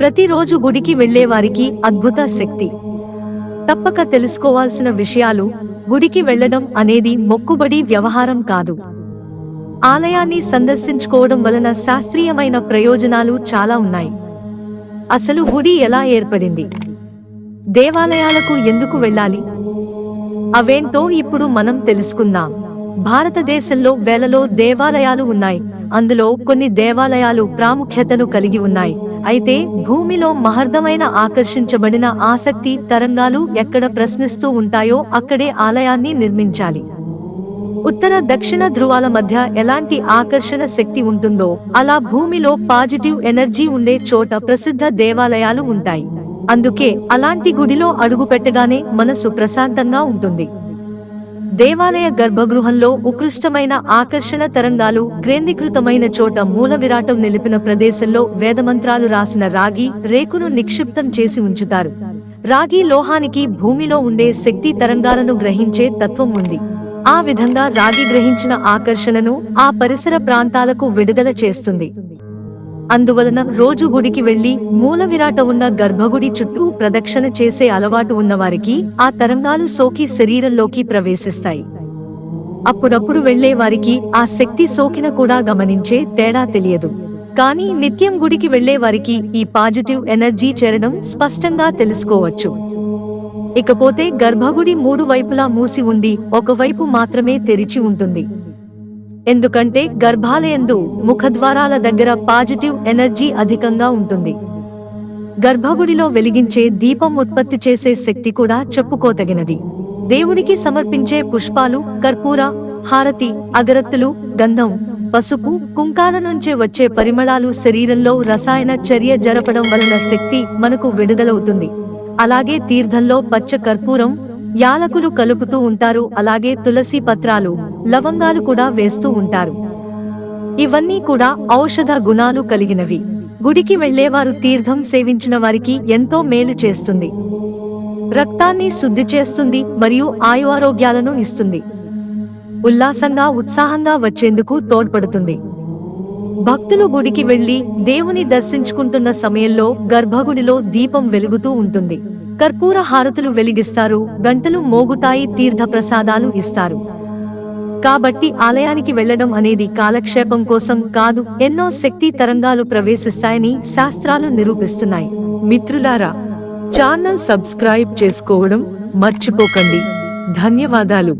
ప్రతిరోజు గుడికి వెళ్ళేవారికి అద్భుత శక్తి. తప్పక తెలుసుకోవాల్సిన విషయాలు గుడికి వెళ్ళడం అనేది మొక్కుబడి వ్యవహారం కాదు. ఆలయాన్ని సందర్శించుకోవడం వలన శాస్త్రీయమైన ప్రయోజనాలు చాలా ఉన్నాయి. అసలు గుడి ఎలా ఏర్పడింది? దేవాలయాలకు ఎందుకు వెళ్ళాలి? అవేంటో ఇప్పుడు మనం తెలుసుకుందాం. భారతదేశంలో వేలలో దేవాలయాలు ఉన్నాయి. అందులో కొన్ని దేవాలయాలు ప్రాముఖ్యతను కలిగి ఉన్నాయి. అయితే భూమిలో మహర్దమైన ఆకర్షించబడిన ఆసక్తి తరంగాలు ఎక్కడ ప్రశ్నిస్తూ ఉంటాయో అక్కడే ఆలయాన్ని నిర్మించాలి. ఉత్తర దక్షిణ ధృవాల మధ్య ఎలాంటి ఆకర్షణ శక్తి ఉంటుందో అలా భూమిలో పాజిటివ్ ఎనర్జీ ఉండే చోట ప్రసిద్ధ దేవాలయాలు ఉంటాయి. అందుకే అలాంటి గుడిలో అడుగు పెట్టగానే మనసు ప్రశాంతంగా ఉంటుంది. దేవాలయ గర్భగృహంలో ఉత్కృష్టమైన ఆకర్షణ తరంగాలు కేంద్రీకృతమైన చోట మూల విరాటం నిలిపిన ప్రదేశంలో వేదమంత్రాలు రాసిన రాగి రేకును నిక్షిప్తం చేసి ఉంచుతారు. రాగి లోహానికి భూమిలో ఉండే శక్తి తరంగాలను గ్రహించే తత్వం ఉంది. ఆ విధంగా రాగి గ్రహించిన ఆకర్షణను ఆ పరిసర ప్రాంతాలకు విడుదల చేస్తుంది. అందువలన రోజు గుడికి వెళ్ళి మూల విరాట ఉన్న గర్భగుడి చుట్టూ ప్రదక్షిణ చేసే అలవాటు ఉన్నవారికి ఆ తరంగాలు సోకి శరీరంలోకి ప్రవేశిస్తాయి. అప్పుడప్పుడు వెళ్ళే వారికి ఆ శక్తి సోకిన కూడా గమనించే తేడా తెలియదు. కానీ నిత్యం గుడికి వెళ్ళే వారికి ఈ పాజిటివ్ ఎనర్జీ చేరడం స్పష్టంగా తెలుసుకోవచ్చు. ఇకపోతే గర్భగుడి మూడు వైపులా మూసి ఉండి ఒకవైపు మాత్రమే తెరిచి ఉంటుంది. ఎందుకంటే గర్భాలయందు ముఖద్వారాల దగ్గర పాజిటివ్ ఎనర్జీ అధికంగా ఉంటుంది. గర్భగుడిలో వెలిగించే దీపం ఉత్పత్తి చేసే శక్తి కూడా చెప్పుకోతగినది. దేవునికి సమర్పించే పుష్పాలు కర్పూర హారతి అగరత్తులు గంధం పసుపు కుంకాల నుంచే వచ్చే పరిమళాలు శరీరంలో రసాయన చర్య జరపడం వలన శక్తి మనకు విడుదలవుతుంది. అలాగే తీర్థంలో పచ్చ కర్పూరం యాలకులు కలుపుతూ ఉంటారు అలాగే తులసి పత్రాలు లవంగాలు కూడా వేస్తూ ఉంటారు. ఇవన్నీ కూడా ఔషధ గుణాలు కలిగినవి. గుడికి వెళ్ళేవారు తీర్థం సేవించిన వారికి ఎంతో మేలు చేస్తుంది. రక్తాన్ని శుద్ధి చేస్తుంది మరియు ఆయు ఆరోగ్యాలను ఇస్తుంది. ఉల్లాసంగా ఉత్సాహంగా వచ్చేందుకు తోడ్పడుతుంది. భక్తులు గుడికి వెళ్ళి దేవుని దర్శించుకుంటున్న సమయంలో గర్భగుడిలో దీపం వెలుగుతూ ఉంటుంది. కర్పూర హారతులు వెలిగిస్తారు గంటలు మోగుతాయి తీర్థ ప్రసాదాలు ఇస్తారు. కాబట్టి ఆలయానికి వెళ్ళడం అనేది కాలక్షేపం కోసం కాదు ఎన్నో శక్తి తరంగాలు ప్రవేశిస్తాయని శాస్త్రాలు నిరూపిస్తున్నాయి. మిత్రులారా ఛానల్ సబ్స్క్రైబ్ చేసుకోవడం మర్చిపోకండి. ధన్యవాదాలు.